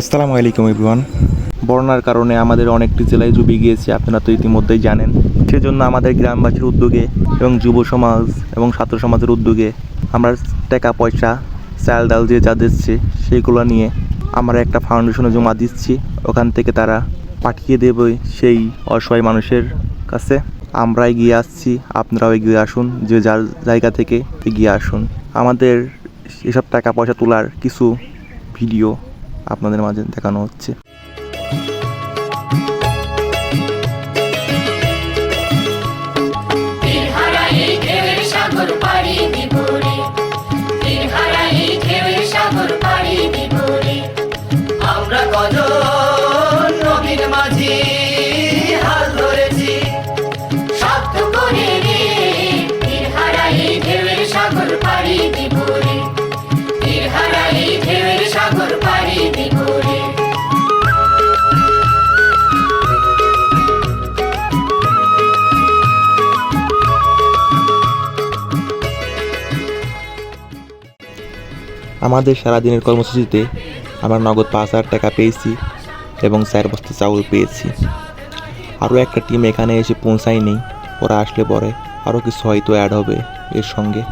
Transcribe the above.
আসসালামু আলাইকুম ইব্রুয়ান বন্যার কারণে আমাদের অনেকটি জেলায় ডুবে গিয়েছে, আপনারা তো ইতিমধ্যেই জানেন। সেজন্য আমাদের গ্রামবাসীর উদ্যোগে এবং যুব সমাজ এবং ছাত্র সমাজের উদ্যোগে আমরা টাকা, পয়সা, চাল, ডাল যে যা দিচ্ছে সেইগুলো নিয়ে আমরা একটা ফাউন্ডেশনে জমা দিচ্ছি। ওখান থেকে তারা পাঠিয়ে দেবে সেই অসহায় মানুষের কাছে। আমরা এগিয়ে আসছি, আপনারাও এগিয়ে আসুন, যে যার জায়গা থেকে এগিয়ে আসুন। আমাদের এসব টাকা, পয়সা তোলার কিছু ভিডিও আপনাদের মাঝে দেখানো হচ্ছে। তীরহারাই আমাদের সারাদিনের কর্মসূচিতে আমরা নগদ পাঁচ হাজার টাকা পেয়েছি এবং চার বস্তা চাউল পেয়েছি। আরও একটা টিম এখানে এসে পৌঁছায়নি, ওরা আসলে পরে আরও কিছু হয়তো অ্যাড হবে এর সঙ্গে।